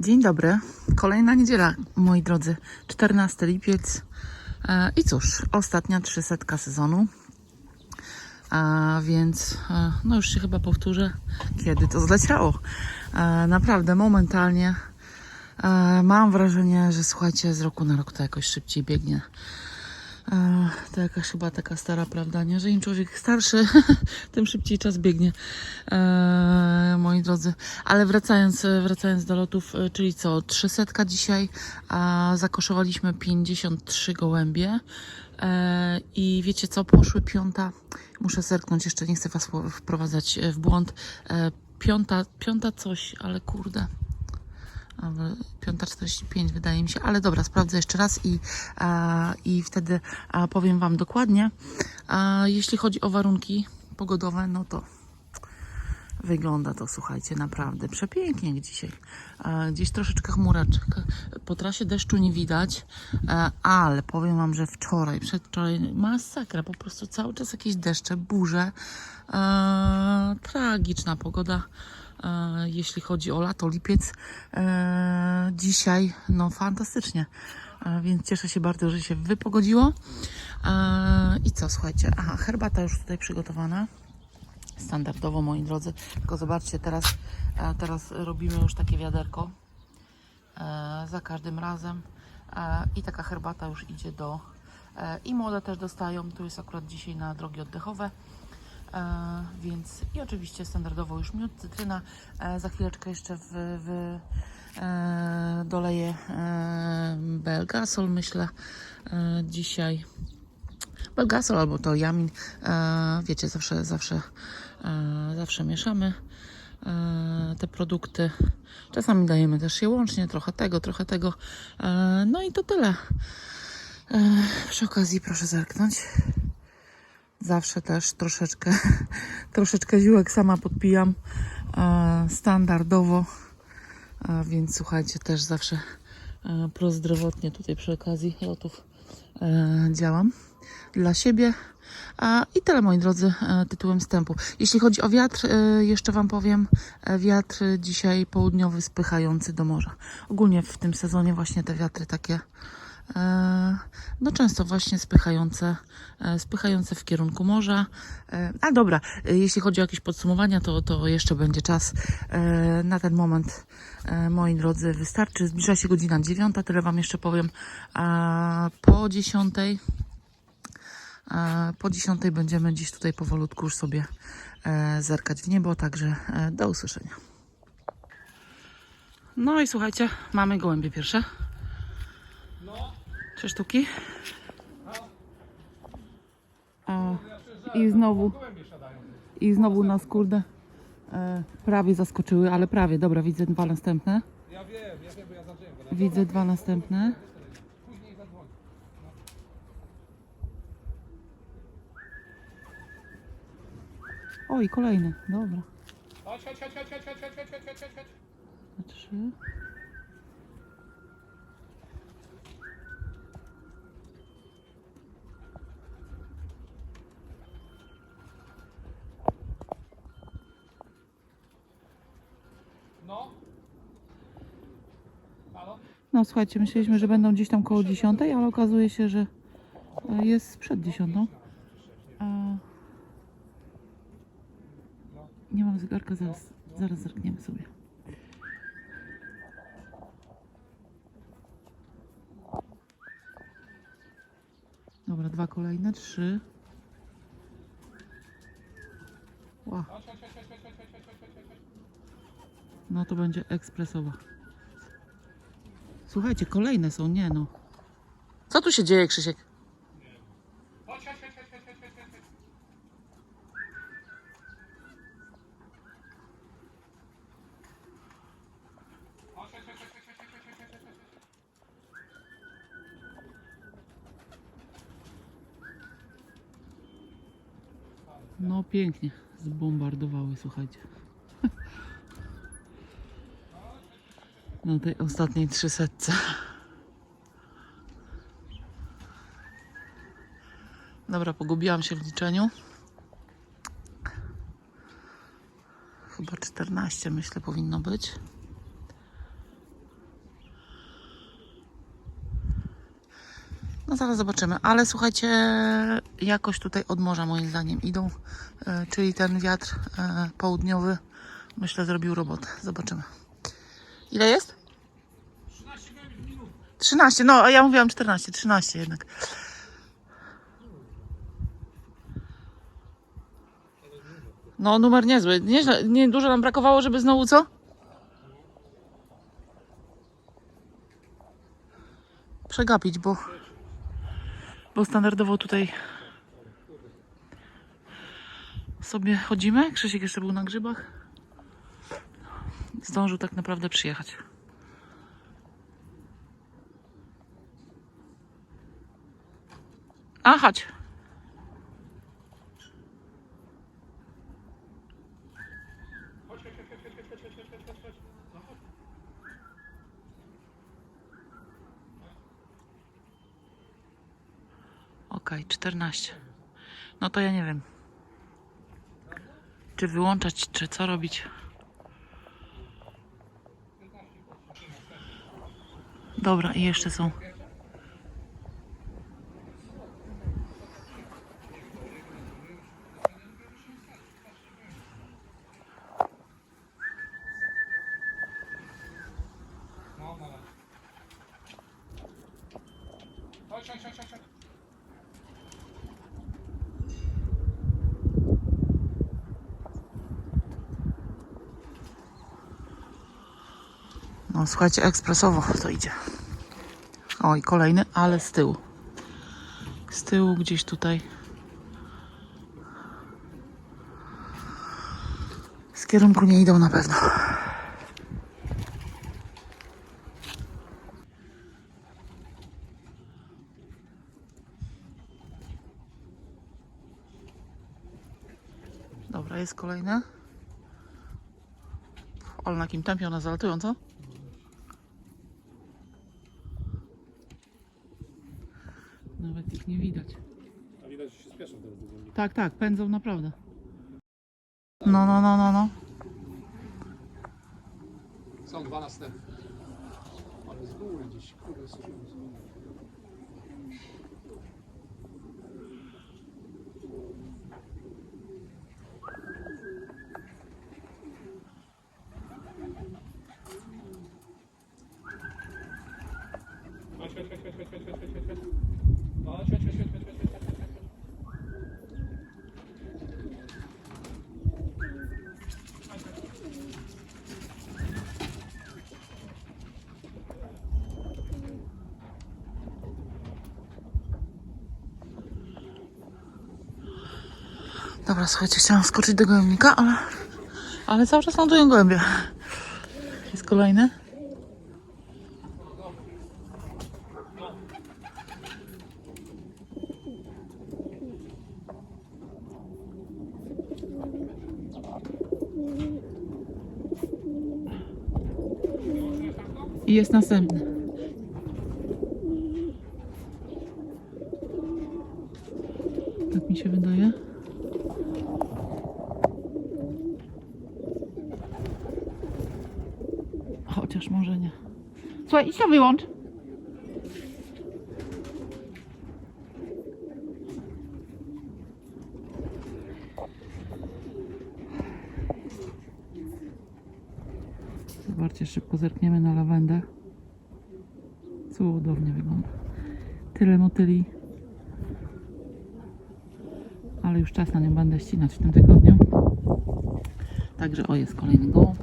Dzień dobry. Kolejna niedziela, moi drodzy. 14 lipiec. E, I cóż, ostatnia 300 sezonu. A więc, e, no już się chyba powtórzę, kiedy to zleciało. E, naprawdę, momentalnie. E, mam wrażenie, że słuchajcie, z roku na rok to jakoś szybciej biegnie. To jakaś chyba taka stara prawda, nie? Że im człowiek starszy, tym szybciej czas biegnie, e, moi drodzy. Ale wracając, wracając do lotów, e, czyli co, 300 dzisiaj, a zakoszowaliśmy 53 gołębie. E, I wiecie co, poszły piąta, muszę zerknąć, jeszcze nie chcę was wprowadzać w błąd. E, Piąta, piąta coś, ale kurde. Ale 5.45 wydaje mi się, ale dobra, sprawdzę jeszcze raz i, i wtedy powiem Wam dokładnie. Jeśli chodzi o warunki pogodowe, no to wygląda to, słuchajcie, naprawdę przepięknie jak dzisiaj. Gdzieś troszeczkę chmureczek. Po trasie deszczu nie widać, a, ale powiem Wam, że wczoraj, przedwczoraj masakra, po prostu cały czas jakieś deszcze, burze. A, tragiczna pogoda e, jeśli chodzi o lato, lipiec. E, dzisiaj, no fantastycznie. E, więc cieszę się bardzo, że się wypogodziło. E, I co, słuchajcie, aha, herbata już tutaj przygotowana. Standardowo, moi drodzy. Tylko zobaczcie, teraz, e, teraz robimy już takie wiaderko e, za każdym razem. E, I taka herbata już idzie do. E, I młode też dostają. Tu jest akurat dzisiaj na drogi oddechowe. Więc i oczywiście standardowo już miód, cytryna. Za chwileczkę jeszcze w, w, e, doleję e, belgasol, myślę, e, dzisiaj. Belgasol albo to jamin. Wiecie, zawsze, zawsze, zawsze mieszamy te produkty. Czasami dajemy też je łącznie, trochę tego, trochę tego. No i to tyle. Przy okazji proszę zerknąć. Zawsze też troszeczkę, troszeczkę ziółek sama podpijam e, standardowo, e, więc słuchajcie, też zawsze e, prozdrowotnie tutaj przy okazji lotów działam dla siebie. I tyle, moi drodzy, tytułem wstępu. Jeśli chodzi o wiatr, jeszcze Wam powiem, wiatr dzisiaj południowy spychający do morza. Ogólnie w tym sezonie właśnie te wiatry takie no często właśnie spychające, e, spychające w kierunku morza. E, A dobra, e, jeśli chodzi o jakieś podsumowania, to, to jeszcze będzie czas. E, Na ten moment, e, moi drodzy, wystarczy. Zbliża się godzina dziewiąta, tyle Wam jeszcze powiem. Po dziesiątej E, Po 10 będziemy dziś tutaj powolutku już sobie e, zerkać w niebo, także e, do usłyszenia. No i słuchajcie, mamy gołębie pierwsze. Trzy sztuki. O, I znowu, i znowu nas kurde e, prawie zaskoczyły, ale prawie, dobra, widzę dwa następne. Ja wiem, ja wiem, bo ja zadrzełem go. Widzę dwa następne. O, i kolejny, dobra. Chodź, chodź, chodź, chodź, chodź, chodź, chodź, chodź, chodź. Trzy. No. No słuchajcie, myśleliśmy, że będą gdzieś tam koło 10, ale okazuje się, że e, jest przed 10. A... Nie mam zegarka, zaraz, zaraz zerkniemy sobie. Dobra, dwa kolejne, trzy. No to będzie ekspresowa. Słuchajcie, kolejne są, nie no. Co tu się dzieje, Krzysiek? Chodź, chodź, chodź, chodź, chodź, chodź, chodź, chodź. Chodź, chodź, chodź, chodź, chodź, chodź, chodź, chodź, chodź, chodź. No pięknie, zbombardowały, słuchajcie. na tej ostatniej trzysetce. Dobra, pogubiłam się w liczeniu. Chyba 14 myślę powinno być. No zaraz zobaczymy, ale słuchajcie, jakoś tutaj od morza moim zdaniem idą, e, czyli ten wiatr e, południowy myślę zrobił robotę. Zobaczymy. Ile jest? 13 godzin minut. 13, no a ja mówiłam 14, 13 jednak. No numer niezły, nieźle, nie dużo nam brakowało, żeby znowu co? Przegapić, bo bo standardowo tutaj sobie chodzimy. Krzysiek jeszcze był na grzybach. Zdążył tak naprawdę przyjechać. A, chodź. Okej, 14. No to ja nie wiem. Czy wyłączać, czy co robić? Dobra, i jeszcze są. No, no, no. Chodź, chodź, chodź, chodź. chodź. No słuchajcie, ekspresowo to idzie. O, i kolejny, ale z tyłu. Z tyłu gdzieś tutaj. Z kierunku nie idą na pewno. Dobra, jest kolejne. Ale na jakim tempie one zalatują, co? Nawet ich nie widać. A widać, że się spieszą teraz do głębi. Tak, tak, pędzą naprawdę. No, no, no, no, no. Są dwa następne. Ale z góry gdzieś, kurde. Chodź, Dobra, słuchajcie, chciałam skoczyć do gołębnika, ale, ale cały czas lądują gołębie. Jest kolejny. I jest następny. Tak mi się wydaje. Słuchaj, idź to wyłącz. Zobaczcie, szybko zerkniemy na lawendę. Cudownie wygląda. Tyle motyli. Ale już czas na nią będę ścinać w tym tygodniu. Także o, jest kolejny gołąb.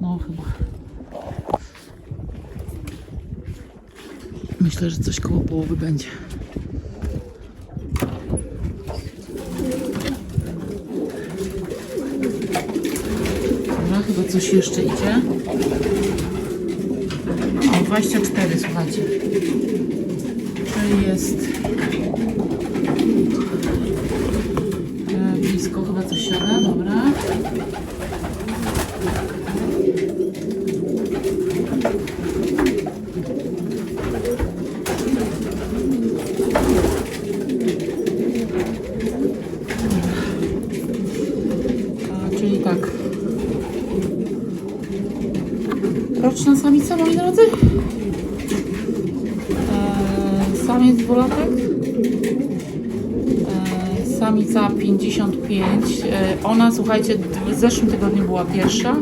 No chyba. Myślę, że coś koło połowy będzie. Dobra, chyba coś jeszcze idzie. O, 24, słuchajcie. Czyli jest e, blisko, chyba coś siada, dobra. 65. E, ona, słuchajcie, w zeszłym tygodniu była pierwsza.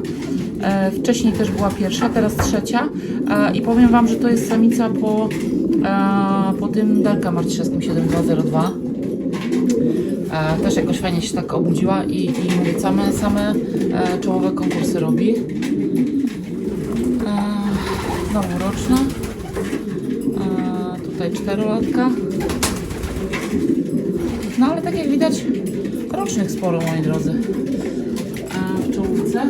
E, wcześniej też była pierwsza, teraz trzecia. E, I powiem Wam, że to jest samica po, po tym Delkamar 7202. Też jakoś fajnie się tak obudziła i, i mówię, same, same czołowe konkursy robi. Noworoczna. Tutaj czterolatka. No ale tak jak widać, rocznych sporo, moi drodzy. E, W czołówce.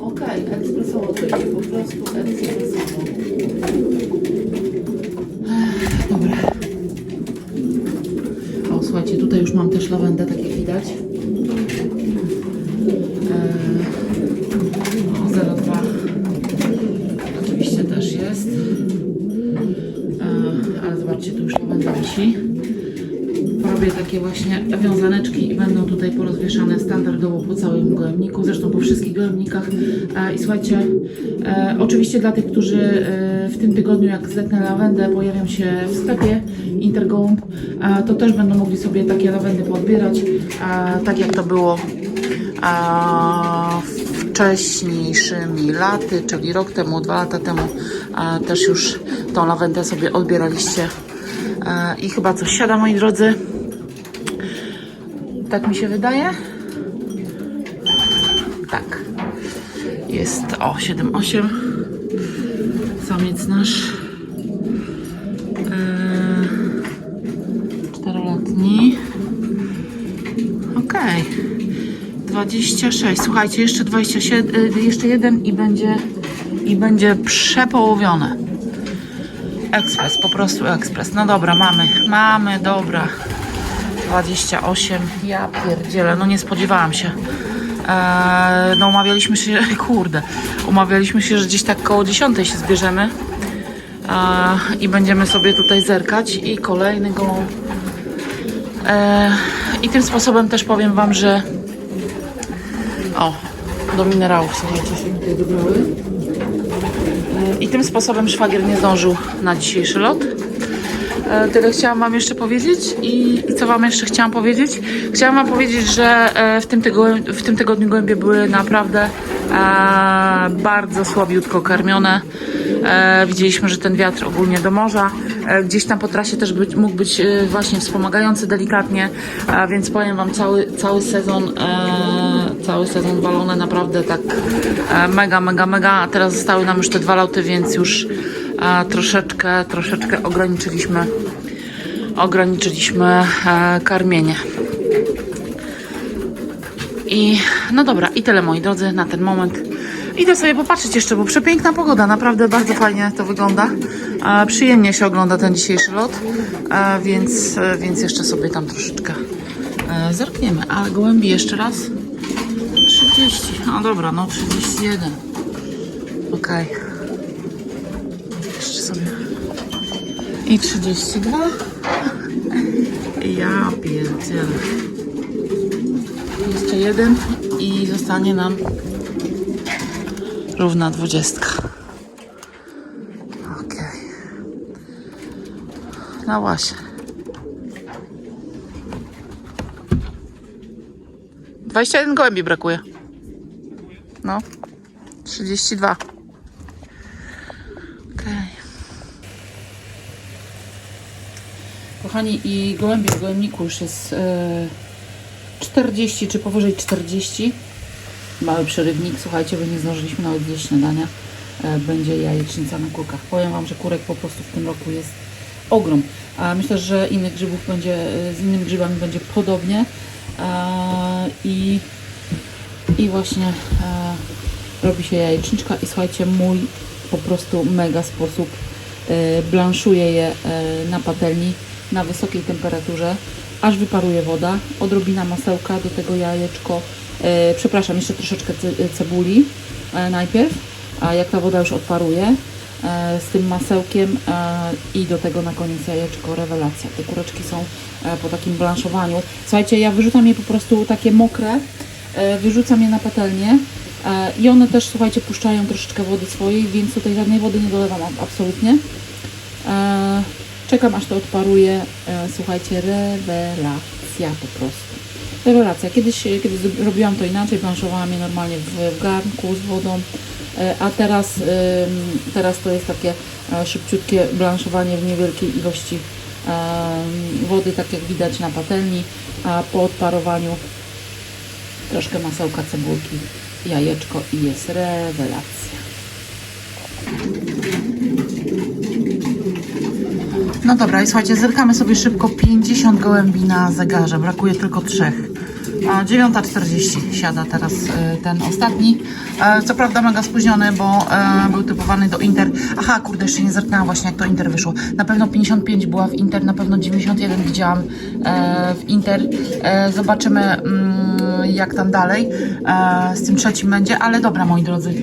Okej, ekspresowo to idzie, po prostu ekspresowo. Dobra. O, słuchajcie, tutaj już mam też lawendę, tak jak widać. 02 oczywiście też jest. Ale zobaczcie, tu już lawenda wisi. Takie właśnie wiązaneczki i będą tutaj porozwieszane standardowo po całym gołębniku, zresztą po wszystkich gołębnikach. E, I słuchajcie, e, oczywiście dla tych, którzy e, w tym tygodniu, jak zetnę lawendę, pojawią się w sklepie Intergołąb, to też będą mogli sobie takie lawendy podbierać, tak jak to było wcześniejszymi laty, czyli rok temu, dwa lata temu, też już tą lawendę sobie odbieraliście. I chyba coś siada, moi drodzy. Tak mi się wydaje. Tak. Jest o 7-8. Samiec nasz. Eee, Czteroletni. Okej. 26. Słuchajcie, jeszcze 27, y, jeszcze jeden i będzie i będzie przepołowione. Ekspres, po prostu ekspres. No dobra, mamy, mamy, dobra. 28. Ja pierdzielę, no nie spodziewałam się. Eee, no umawialiśmy się, kurde, umawialiśmy się, że gdzieś tak koło 10 się zbierzemy. Eee, I będziemy sobie tutaj zerkać i kolejny gołąb. Eee, I tym sposobem też powiem Wam, że o, do minerałów słuchajcie się tutaj dobrały. I tym sposobem szwagier nie zdążył na dzisiejszy lot. E, Tyle chciałam Wam jeszcze powiedzieć. I, I co Wam jeszcze chciałam powiedzieć? Chciałam Wam powiedzieć, że e, w tym, tygodniu, w tym tygodniu gołębie były naprawdę e, bardzo słabiutko karmione. E, widzieliśmy, że ten wiatr ogólnie do morza. E, gdzieś tam po trasie też być, mógł być e, właśnie wspomagający delikatnie, e, więc powiem Wam cały, cały sezon e, cały sezon walone naprawdę tak e, mega, mega, mega. A teraz zostały nam już te dwa lauty, więc już e, troszeczkę, troszeczkę ograniczyliśmy ograniczyliśmy e, karmienie. I no dobra, i tyle moi drodzy na ten moment. Idę sobie popatrzeć jeszcze, bo przepiękna pogoda, naprawdę bardzo fajnie to wygląda. E, przyjemnie się ogląda ten dzisiejszy lot, e, więc, e, więc jeszcze sobie tam troszeczkę e, zerkniemy. Ale gołębi jeszcze raz. 30, no dobra, no 31. Okej. Jeszcze sobie. I 32. Ja pierdzielę. Jeszcze jeden i zostanie nam równa dwudziestka. Okej. No właśnie. 21 gołębi brakuje. No. 32. Kochani, i gołębi w gołębniku już jest e, 40 czy powyżej 40. Mały przerywnik, słuchajcie, bo nie zdążyliśmy nawet zjeść śniadania. E, będzie jajecznica na kurkach. Powiem Wam, że kurek po prostu w tym roku jest ogrom. A myślę, że innych grzybów będzie, e, z innymi grzybami będzie podobnie. I, I właśnie robi się jajeczniczka i słuchajcie, mój po prostu mega sposób e, blanszuję je na patelni na wysokiej temperaturze, aż wyparuje woda, odrobina masełka, do tego jajeczko, e, przepraszam, jeszcze troszeczkę ce- cebuli e, najpierw, a jak ta woda już odparuje, e, z tym masełkiem e, i do tego na koniec jajeczko, rewelacja. Te kureczki są e, po takim blanszowaniu. Słuchajcie, ja wyrzucam je po prostu takie mokre, e, wyrzucam je na patelnię e, i one też, słuchajcie, puszczają troszeczkę wody swojej, więc tutaj żadnej wody nie dolewam ab- absolutnie. Czekam aż to odparuje. E, słuchajcie, rewelacja po prostu. Rewelacja. Kiedyś, e, kiedy robiłam to inaczej, planszowałam je normalnie w, garnku z wodą, e, a teraz, teraz to jest takie szybciutkie blanszowanie w niewielkiej ilości wody, tak jak widać na patelni, a po odparowaniu troszkę masełka, cebulki, jajeczko i jest rewelacja. No dobra, i słuchajcie, zerkamy sobie szybko 50 gołębi na zegarze, brakuje tylko trzech. A 9.40 siada teraz e, ten ostatni. E, Co prawda mega spóźniony, bo e, był typowany do Inter. Aha, kurde, jeszcze nie zerknęłam właśnie jak to Inter wyszło. Na pewno 55 była w Inter, na pewno 91 widziałam e, w Inter. Zobaczymy mm, jak tam dalej z tym trzecim będzie, ale dobra moi drodzy.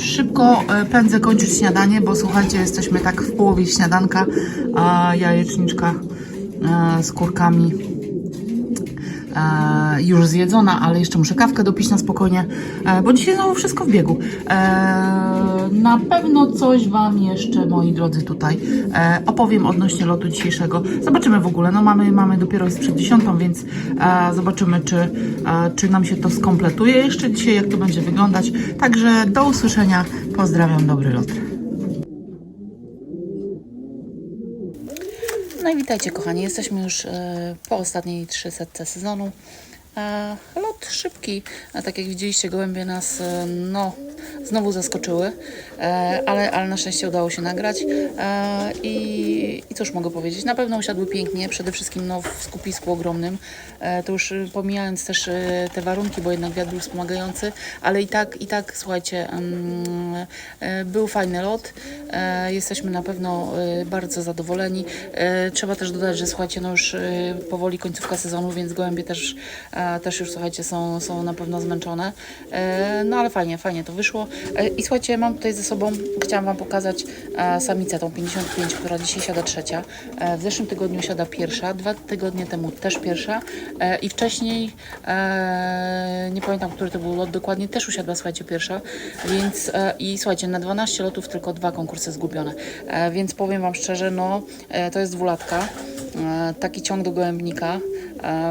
Szybko e, pędzę kończyć śniadanie, bo słuchajcie, jesteśmy tak w połowie śniadanka, a jajeczniczka e, z kurkami e, już zjedzona, ale jeszcze muszę kawkę dopić na spokojnie, e, bo dzisiaj znowu wszystko w biegu. E, na pewno coś Wam jeszcze, moi drodzy, tutaj e, opowiem odnośnie lotu dzisiejszego. Zobaczymy w ogóle, no mamy, mamy dopiero jest przed dziesiątą, więc e, zobaczymy, czy, e, czy nam się to skompletuje jeszcze dzisiaj, jak to będzie wyglądać. Także do usłyszenia, pozdrawiam, dobry lot. No i witajcie kochani, jesteśmy już e, po ostatniej 300 sezonu. E, lot szybki, tak jak widzieliście gołębie nas e, no, znowu zaskoczyły, e, ale, ale na szczęście udało się nagrać. I, i cóż mogę powiedzieć, na pewno usiadły pięknie, przede wszystkim no, w skupisku ogromnym, to już pomijając też te warunki, bo jednak wiatr był wspomagający, ale i tak, i tak słuchajcie, mm, był fajny lot, jesteśmy na pewno bardzo zadowoleni. Trzeba też dodać, że słuchajcie, no już powoli końcówka sezonu, więc gołębie też, też już słuchajcie, są, są na pewno zmęczone. E, No ale fajnie, fajnie to wyszło. E, I słuchajcie, mam tutaj ze sobą, chciałam Wam pokazać e, samicę, tą 55, która dzisiaj siada trzecia. E, W zeszłym tygodniu siada pierwsza, dwa tygodnie temu też pierwsza e, i wcześniej, e, nie pamiętam, który to był lot dokładnie, też usiadła, słuchajcie, pierwsza, więc e, i słuchajcie, na 12 lotów tylko dwa konkursy zgubione, e, więc powiem Wam szczerze, no e, to jest dwulatka, e, taki ciąg do gołębnika, e,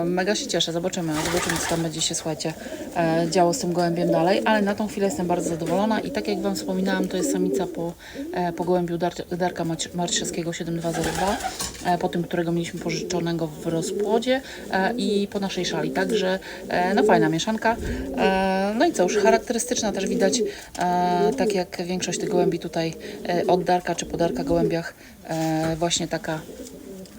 mega się cieszę, zobaczymy, zobaczymy co tam będzie się, słuchajcie, e, działo z tym gołębiem dalej, ale na tą chwilę jestem bardzo zadowolona i tak jak Wam wspominałam, to jest samica po, e, po gołębiu Dar Darka Marczewskiego 7202, e, po tym, którego mieliśmy pożyczonego w rozpłodzie e, i po naszej szali, także e, no fajna mieszanka, e, no i co już, charakterystyczna też widać, e, tak jak większość tych gołębi tutaj e, od Darka czy po Darka gołębiach, e, właśnie taka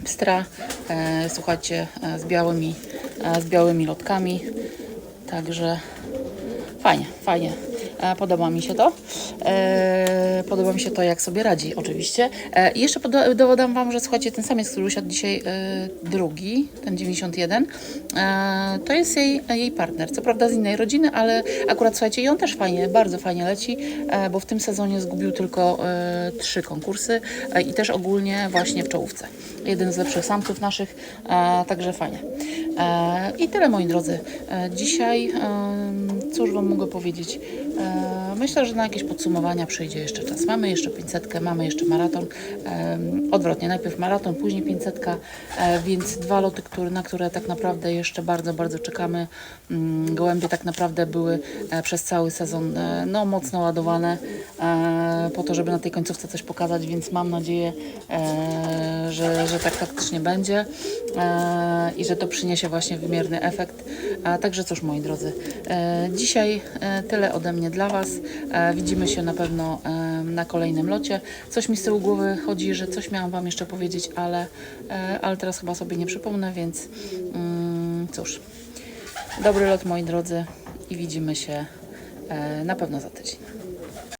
pstra, e, słuchajcie, e, z białymi, e, z białymi lotkami, także fajnie, fajnie. Podoba mi się to. E, podoba mi się to, jak sobie radzi, oczywiście. E, I jeszcze dowodam Wam, że słuchajcie, ten samiec, który usiadł dzisiaj e, drugi, ten 91, e, to jest jej, jej partner. Co prawda z innej rodziny, ale akurat słuchajcie, i on też fajnie, bardzo fajnie leci, bo w tym sezonie zgubił tylko trzy konkursy i też ogólnie właśnie w czołówce. Jeden z lepszych samców naszych, także fajnie. I tyle moi drodzy. Dzisiaj, cóż Wam mogę powiedzieć? E, Myślę, że na jakieś podsumowania przyjdzie jeszcze czas. Mamy jeszcze 500, mamy jeszcze maraton. Odwrotnie, najpierw maraton, później 500, e, więc dwa loty, które, na które tak naprawdę jeszcze bardzo, bardzo czekamy. Mm, Gołębie tak naprawdę były e, przez cały sezon no, mocno ładowane po to, żeby na tej końcówce coś pokazać, więc mam nadzieję, że, że tak faktycznie będzie i że to przyniesie właśnie wymierny efekt. A także cóż, moi drodzy, dzisiaj tyle ode mnie dla Was. E, Widzimy się na pewno e, na kolejnym locie. Coś mi z tyłu głowy chodzi, że coś miałam Wam jeszcze powiedzieć, ale, e, ale teraz chyba sobie nie przypomnę, więc mm, cóż. Dobry lot, moi drodzy, i widzimy się na pewno za tydzień.